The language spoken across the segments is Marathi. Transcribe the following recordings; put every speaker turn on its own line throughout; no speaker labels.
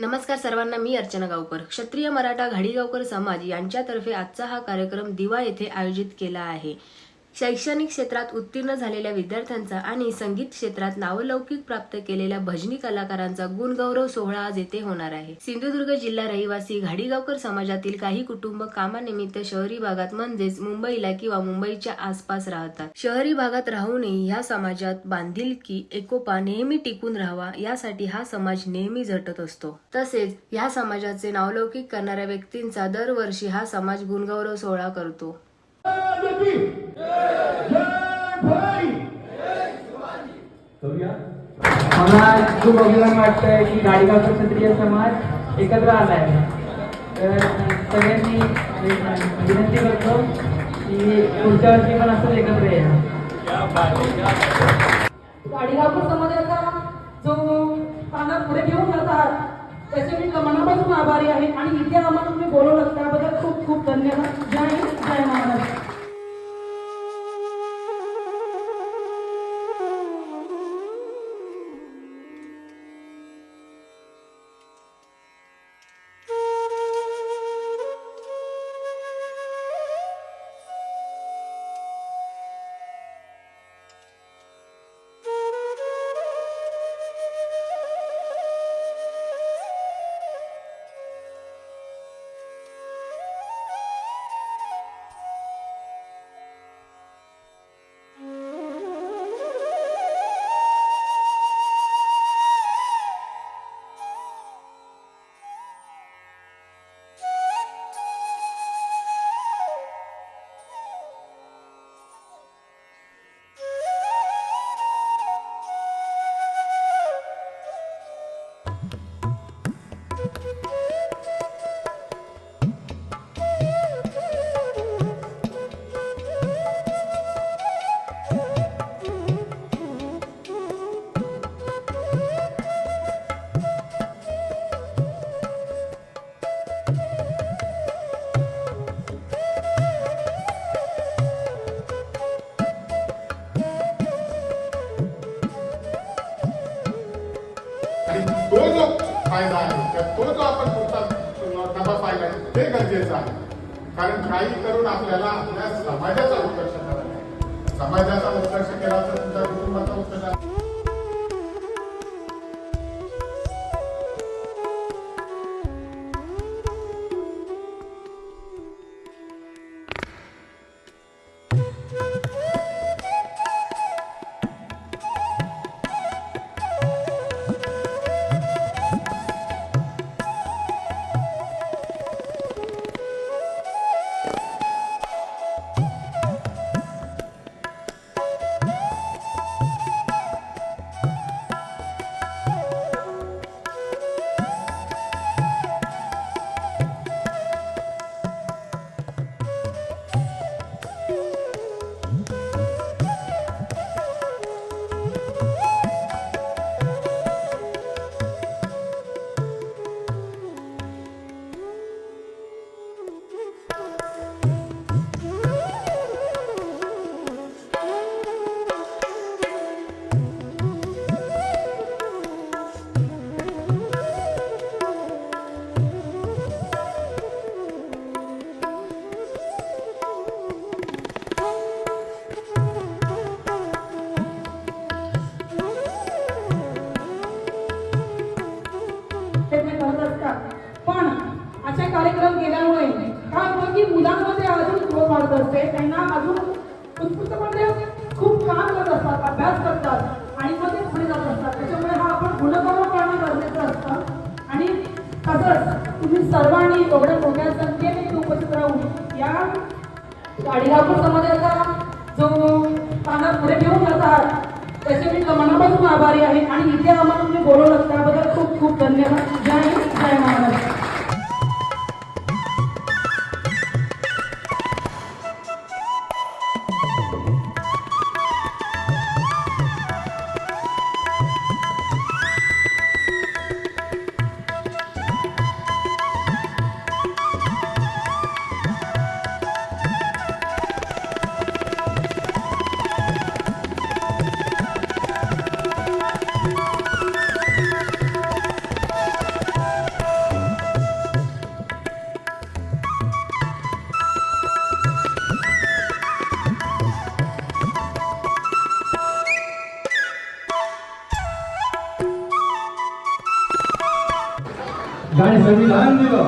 नमस्कार सर्वांना मी अर्चना गावकर. क्षत्रिय मराठा घाडीगावकर समाज यांच्यातर्फे आजचा हा कार्यक्रम दिवा येथे आयोजित केला आहे. शैक्षणिक क्षेत्रात उत्तीर्ण झालेल्या विद्यार्थ्यांचा आणि संगीत क्षेत्रात नावलौकिक प्राप्त केलेल्या भजनी कलाकारांचा गुणगौरव सोहळा आज येथे होणार आहे. सिंधुदुर्ग जिल्हा रहिवासी घाडीगावकर समाजातील काही कुटुंब कामानिमित्त शहरी भागात म्हणजेच मुंबईला किंवा मुंबईच्या आसपास राहतात. शहरी भागात राहूनही ह्या समाजात बांधिलकी एकोपा नेहमी टिकून राहावा यासाठी हा समाज नेहमी झटत असतो. तसेच ह्या समाजाचे नावलौकिक करणाऱ्या व्यक्तींचा दरवर्षी हा समाज गुणगौरव सोहळा करतो.
मला खूप अभिमान वाटतंय की गाडीगावचा क्षत्रिय समाज एकत्र आलाय. तर सगळ्यांनी विनंती करतो की पुढच्या वर्षी पण असंच एकत्र या
गाडीगावकर समाजाचा जो पाना पुढे घेऊन जातात. त्याचे मी मनापासून आभारी आहे आणि इथे आम्हाला
आणि तो जो फायदा आहे त्या तो जो आपण पुढचा नफा फायदा आहे ते गरजेचं आहे. कारण काही करून आपल्याला आपल्या समाजाचा उत्कर्ष करायचा समाजाचा उत्कर्ष केला तर तुमच्या कुटुंबाचा उत्कर्ष
तसंच तुम्ही सर्वांनी एवढ्या मोठ्या संख्येने इथे उपस्थित राहून या गाडीगावकर समाजाचा जो पाना पुढे घेऊन जातात त्याचे मी मनापासून आभारी आहे. आणि इथे आम्हाला तुम्ही बोलवलं त्याबद्दल खूप खूप धन्यवाद. जय जय महाराज
आणि संविधान दिलं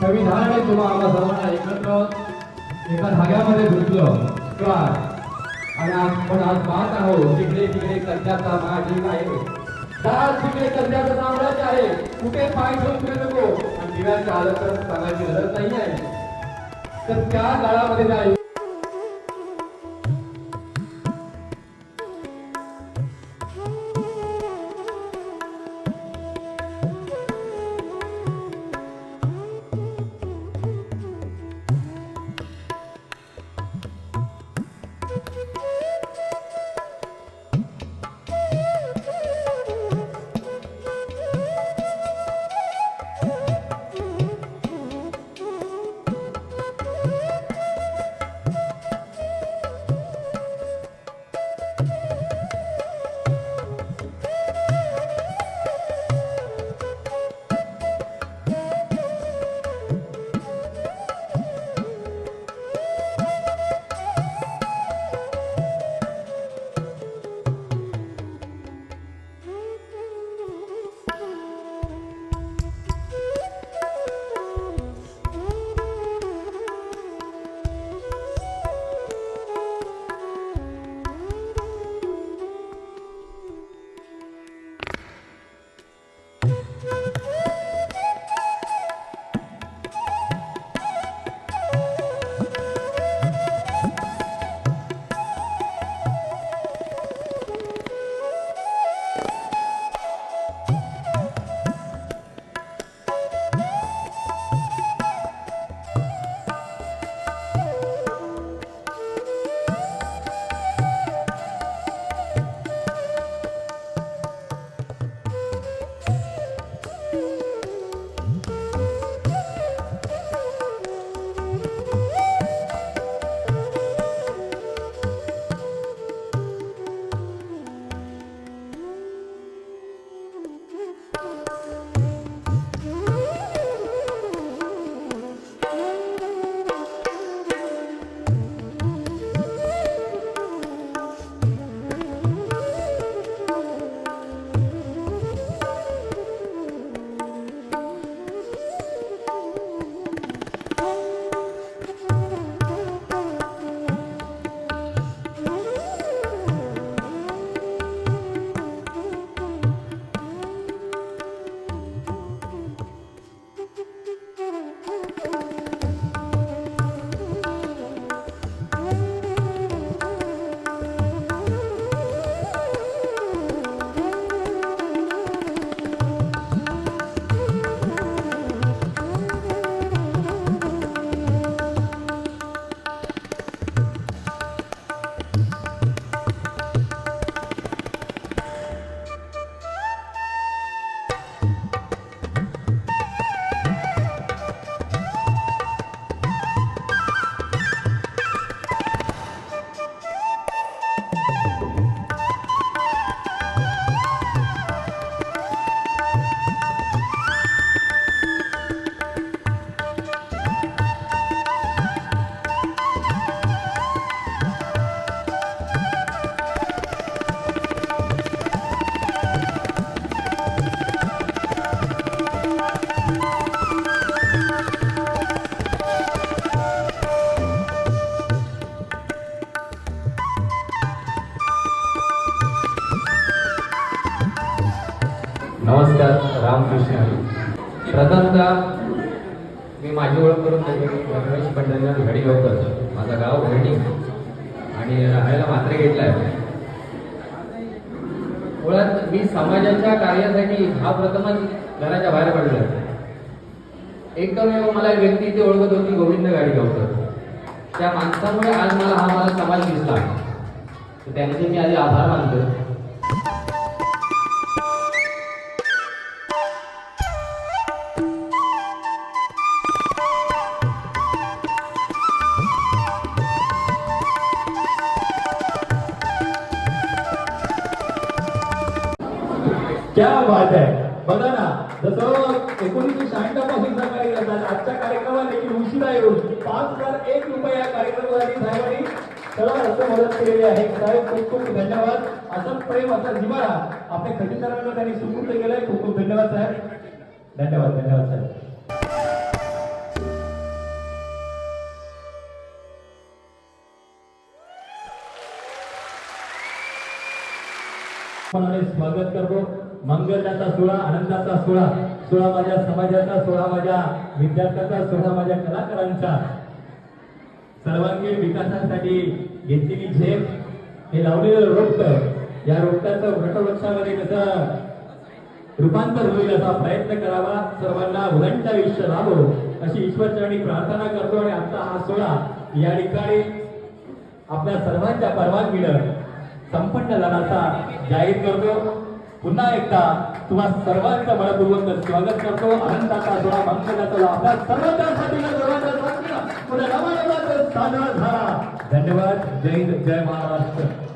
संविधानाने तुम्हा आम्हा सर्वांना एकत्र एका धाग्यामध्ये धुतलं. काय? आणि आपण आज पाहत आहोत तिकडे तिकडे कर्जाचा महाढीक आहे. दार तिकडे कर्जाचं साम्राज्य आहे कुठे पाय ठेवून फिरू नको. आणि दिव्याचं आलं तर सांगायची गरज नाही आहे. तर त्या काळामध्ये त्या रामकृष्ण आहे. प्रथमतः मी माझी ओळख करून देतो रमेश पंढरीनाथ घडीगावकर माझं गाव घरणी आणि राहायला मात्र घेतला आहे मुळात मी समाजाच्या कार्यासाठी हा प्रथमच घराच्या बाहेर पडलो एकमेव मला एक व्यक्ती इथे ओळखत होती गोविंद गाडीगावकर. त्या माणसामुळे आज मला हा मला समाज दिसला. त्यांचे मी आधी आभार मानतो
क्या बात आहे बघा ना जसं एकोणीसशे शहाण्णवपासून सकाळी करतात आजच्या कार्यक्रमाला देखील उशिरा येऊन पाच हजार एक रुपये या कार्यक्रमासाठी साहेबांनी सगळं असं मदत केलेली आहे. साहेब खूप खूप धन्यवाद. असंच प्रेम असा जिव्हाळा आपल्या खटीदारांना त्यांनी सुपूर्द केलंय. खूप खूप धन्यवाद साहेब. धन्यवाद धन्यवाद साहेब. स्वागत करतो. मंगलाचा सोहळा आनंदाचा सोहळा सोहळा माझ्या समाजाचा सोहळा माझ्या विद्यार्थ्यांचा सोहळा माझ्या कलाकारांचा. सर्वांगीण विकासासाठी घेतलेली झेप. हे लावलेलं रोपट या रोपटाचं वटवृक्षामध्ये कसं रूपांतर होईल असा प्रयत्न करावा सर्वांना उदंड आयुष्य लाभो अशी ईश्वरचरणी प्रार्थना करतो आणि आजचा हा सोहळा या ठिकाणी आपल्या सर्वांच्या परवानगीनं संपन्न झाल्याचा जाहीर करतो. पुन्हा एकदा तुम्हा सर्वांचं मनपूर्वक स्वागत करतो. आनंदाचा सोहळा मंगलाचा आपल्या सर्वांच्यासाठी सर्वांच्या साजरा झाला. धन्यवाद. जय हिंद. जय महाराष्ट्र.